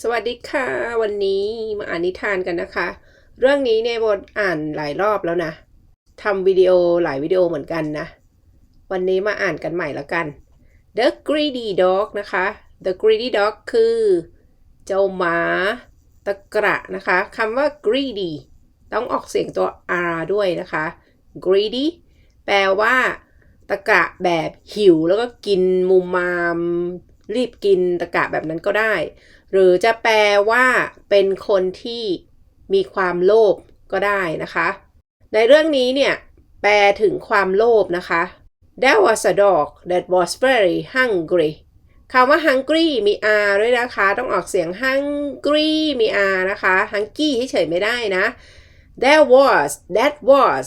สวัสดีค่ะ วันนี้มาอ่านนิทานกันนะคะ เรื่องนี้เนี่ยบทอ่านหลายรอบแล้วนะทำวิดีโอหลายวิดีโอเหมือนกันนะ วันนี้มาอ่านกันใหม่แล้วกัน The Greedy Dog นะคะ The Greedy Dog คือ เจ้าหมาตะกระนะคะคำว่า greedy ต้องออกเสียงตัว r ด้วยนะคะ greedy แปลว่า ตะกระแบบหิวแล้วก็กินมุมมาม รีบกินตะกะแบบนั้นก็ได้ หรือจะแปลว่าเป็นคนที่มีความโลภก็ได้นะคะ ในเรื่องนี้เนี่ย แปลถึงความโลภนะคะ There was a dog that was very hungry คำว่า hungry มี r ด้วยนะคะ ต้องออกเสียง hungry มี r นะคะ hungry เฉยไม่ได้นะ There was that was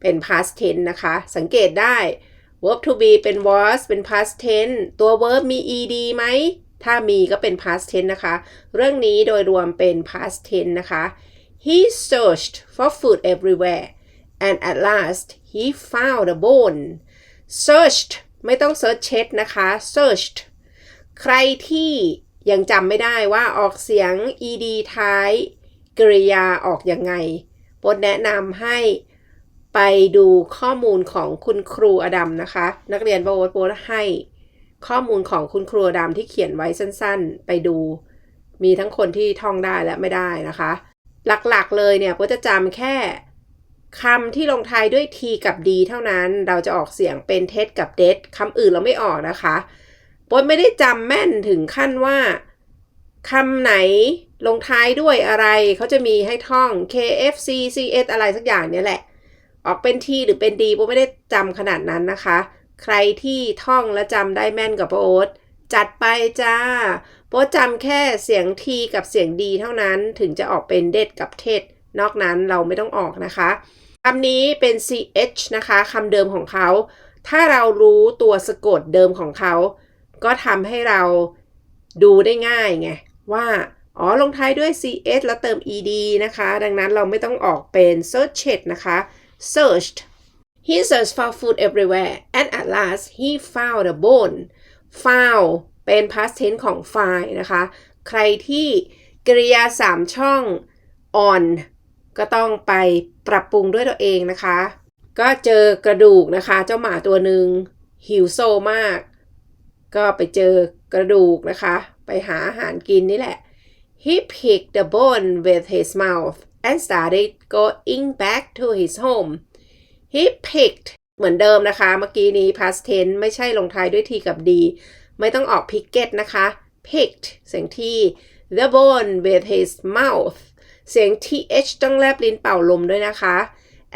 เป็น past tense นะคะ สังเกตได้ verb to be เป็น was เป็น past tense ตัว verb มี ed ไหม ถ้ามีก็เป็น past tense นะคะ เรื่องนี้โดยรวมเป็น past tense นะคะ He searched for food everywhere and at last he found a bone searched ไม่ต้อง search เช็ดนะคะ searched ใครที่ยังจำไม่ได้ว่าออกเสียง ed ท้ายกริยาออกยังไงบทแนะนำให้ ไปดูข้อมูลของคุณครูอดัมนะคะ นักเรียนโบทโบทให้ข้อมูลของคุณครูอดัมที่เขียนไว้สั้นๆ ไปดู มีทั้งคนที่ท่องได้และไม่ได้นะคะ หลักๆเลยเนี่ยโบทจะจำแค่คำที่ลงท้ายด้วย t กับ d เท่านั้น เราจะออกเสียงเป็นเท็ดกับเด็ดคำอื่นเราไม่ออกนะคะโบทไม่ได้จำแม่นถึงขั้นว่าคำไหนลงท้ายด้วยอะไร เขาจะมีให้ท่อง KFC CS อะไรสักอย่างเนี่ยแหละ ออกเป็น T หรือเป็น D โบไม่ได้จำขนาดนั้นนะคะ ใครที่ท่องและจำได้แม่นกับโบ๊ทจัดไปจ้าโบ๊จำแค่เสียง T กับเสียง D เท่านั้นถึงจะออกเป็นเด็ดกับเท็ดนอกนั้นเราไม่ต้องออกนะคะคำนี้เป็น ch นะคะคำเดิมของเขา ถ้าเรารู้ตัวสะกดเดิมของเขา ก็ทำให้เราดูได้ง่ายไงว่าอ๋อลงท้ายด้วย ch แล้วเติม ed นะคะ ดังนั้นเราไม่ต้องออกเป็น searched นะคะ searched he searched for food everywhere and at last he found a bone found เป็น past tense ของ find นะคะ ใครที่กริยา3ช่อง on ก็ต้องไปปรับปรุงด้วยตัวเองนะคะ ก็เจอกระดูกนะคะ เจ้าหมาตัวหนึ่งหิวโซมาก ก็ไปเจอกระดูกนะคะ ไปหาอาหารกินนี่แหละ he picked the bone with his mouth and started going back to his home he picked เหมือนเดิมนะคะ เมื่อกี้นี้ past tense ไม่ใช่ลงท้ายด้วย t กับ d ไม่ต้องออก picket นะคะ picked เสียงที่ the bone with his mouth เสียง th ต้องแลบลิ้นเป่าลมด้วยนะคะ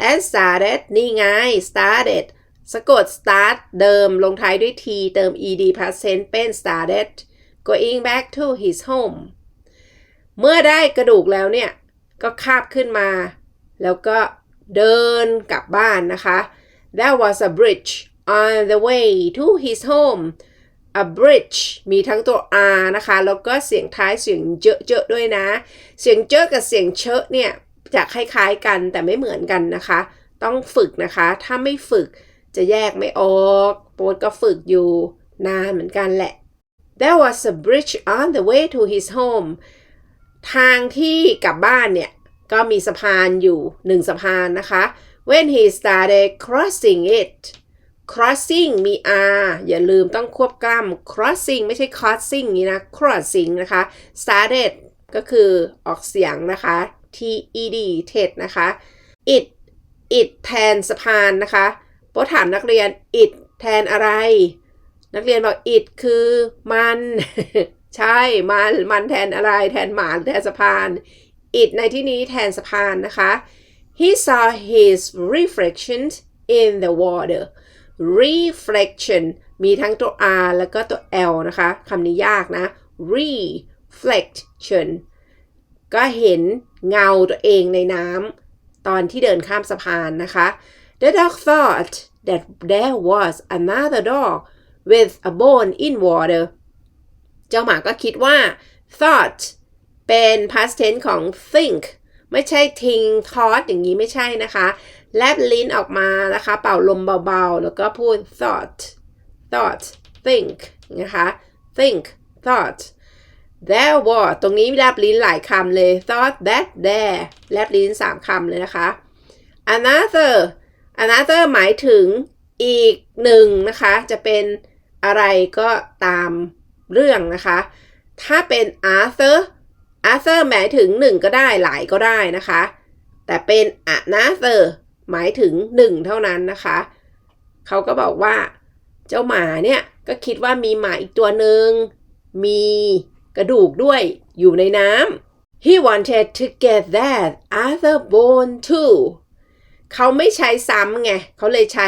and started นี่ไง started สะกด start เดิมลงท้ายด้วย t เติม ed past tense เป็น started going back to his home เมื่อได้กระดูกแล้วเนี่ย ก็คาบขึ้นมา แล้วก็เดินกลับบ้านนะคะ There was a bridge on the way to his home a bridge มีทั้งตัว r นะคะ แล้วก็เสียงท้ายเสียงเจอะเจอะด้วยนะ เสียงเจอะกับเสียงเชอะเนี่ยจะคล้ายๆกันแต่ไม่เหมือนกันนะคะ ต้องฝึกนะคะ ถ้าไม่ฝึกจะแยกไม่ออกโปรดก็ฝึกอยู่นานเหมือนกันแหละ There was a bridge on the way to his home ทางที่กลับบ้านเนี่ย ก็มีสะพานอยู่หนึ่งสะพานนะคะ when he started crossing it crossing มี r อย่าลืมต้องควบกล้ำ crossing ไม่ใช่ crossing นี้นะ crossing นะคะ started ก็คือออกเสียงนะคะ t e d ted นะคะ it it แทนสะพานนะคะโปถามนักเรียน it แทนอะไร นักเรียนบอก it คือมัน ใช่มันมันแทนอะไรแทนหมาแทนสะพาน it ในที่นี้แทนสะพานนะคะ he saw his reflection in the water reflection มีทั้งตัว r แล้วก็ตัว l นะคะคำนี้ยากนะ reflection ก็เห็นเงาตัวเองในน้ำตอนที่เดินข้ามสะพานนะคะ The dog thought that there was another dog with a bone in water เจ้าหมาก็คิดว่า thought เป็น past tense ของ think ไม่ใช่ think thought อย่างนี้ไม่ใช่นะคะ แลบลิ้นออกมานะคะ เป่าลมเบาๆ แล้วก็พูด thought thought think นะคะ think thought there was ตรงนี้แลบลิ้นหลายคำเลย thought that there แลบลิ้นสามคำเลยนะคะ another another หมายถึงอีกหนึ่งนะคะ จะเป็นอะไรก็ตาม เรื่องนะคะ ถ้าเป็น Arthur Arthur หมายถึงหนึ่งก็ได้หลายก็ได้นะคะ แต่เป็น another หมายถึงหนึ่งเท่านั้นนะคะ เขาก็บอกว่า เจ้าหมาเนี่ยก็คิดว่ามีหมาอีกตัวหนึ่งมีกระดูกด้วยอยู่ในน้ำ He wanted to get that other bone too เขาไม่ใช้ซ้ำไง เขาเลยใช้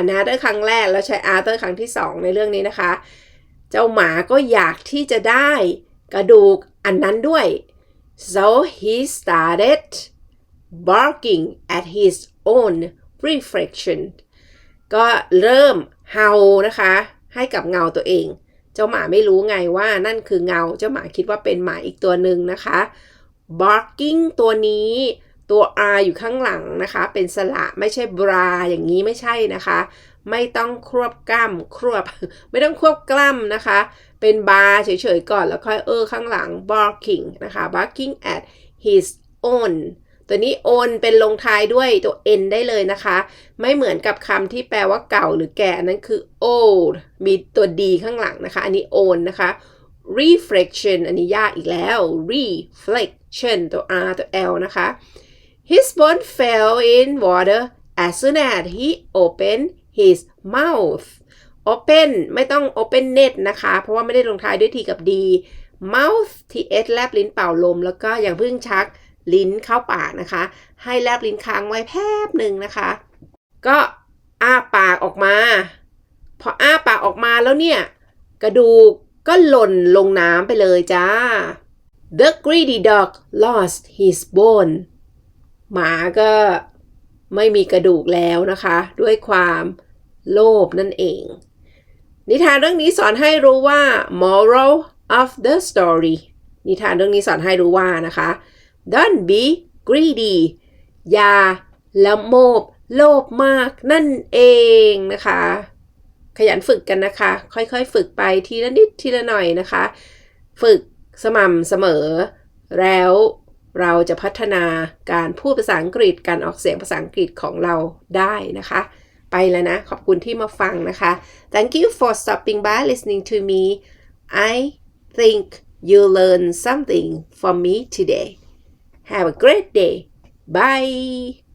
another ครั้งแรกแล้วใช้ other ครั้งที่สองในเรื่องนี้นะคะ เจ้าหมาก็อยากที่จะได้กระดูกอันนั้นด้วย so he started barking at his own reflection ก็เริ่มเห่านะคะ ให้กับเงาตัวเอง เจ้าหมาไม่รู้ไงว่านั่นคือเงา เจ้าหมาคิดว่าเป็นหมาอีกตัวหนึ่งนะคะ barking ตัวนี้ ตัว r อยู่ข้างหลังนะคะ เป็นสระไม่ใช่ bra อย่างนี้ไม่ใช่นะคะ ไม่ต้องครวบกล้ำครวบ ไม่ต้องควบกล้ำนะคะ เป็นบาเฉยๆก่อนแล้วค่อยเออข้างหลัง barking นะคะ barking at his own ตัวนี้ own เป็นลงท้ายด้วยตัว n ได้เลยนะคะ ไม่เหมือนกับคำที่แปลว่าเก่าหรือแก่นนั้นคือ old มีตัว d ข้างหลังนะคะ อันนี้ own นะคะ reflection อันนี้ยากอีกแล้ว reflection ตัว r ตัว l นะคะ his bone fell in water as soon as he opened his mouth open ไม่ต้อง open net นะคะ เพราะว่าไม่ได้ลงท้ายด้วย t กับ d mouth t s แลบลิ้นเป่าลม แล้วก็อย่างเพิ่งชักลิ้นเข้าปากนะคะ ให้แลบลิ้นค้างไว้แป๊บหนึ่งนะคะ ก็อ้าปากออกมา พออ้าปากออกมาแล้วเนี่ย กระดูกก็หล่นลงน้ำไปเลยจ้า The greedy dog lost his bone หมาก็ไม่มีกระดูกแล้วนะคะ ด้วยความโลภนั่นเอง นิทานเรื่องนี้สอนให้รู้ว่า moral of the story นิทานเรื่องนี้สอนให้รู้ว่านะคะ don't be greedy อย่าละโมบโลภมากนั่นเองนะคะ ขยันฝึกกันนะคะ ค่อยๆ ฝึกไปทีละนิดทีละหน่อยนะคะ ฝึกสม่ำเสมอแล้ว เราจะพัฒนาการพูดภาษาอังกฤษการออกเสียงภาษาอังกฤษของเราได้นะคะ ไปแล้วนะ ขอบคุณที่มาฟังนะคะ Thank you for stopping by listening to me I think you learn something from me today Have a great day Bye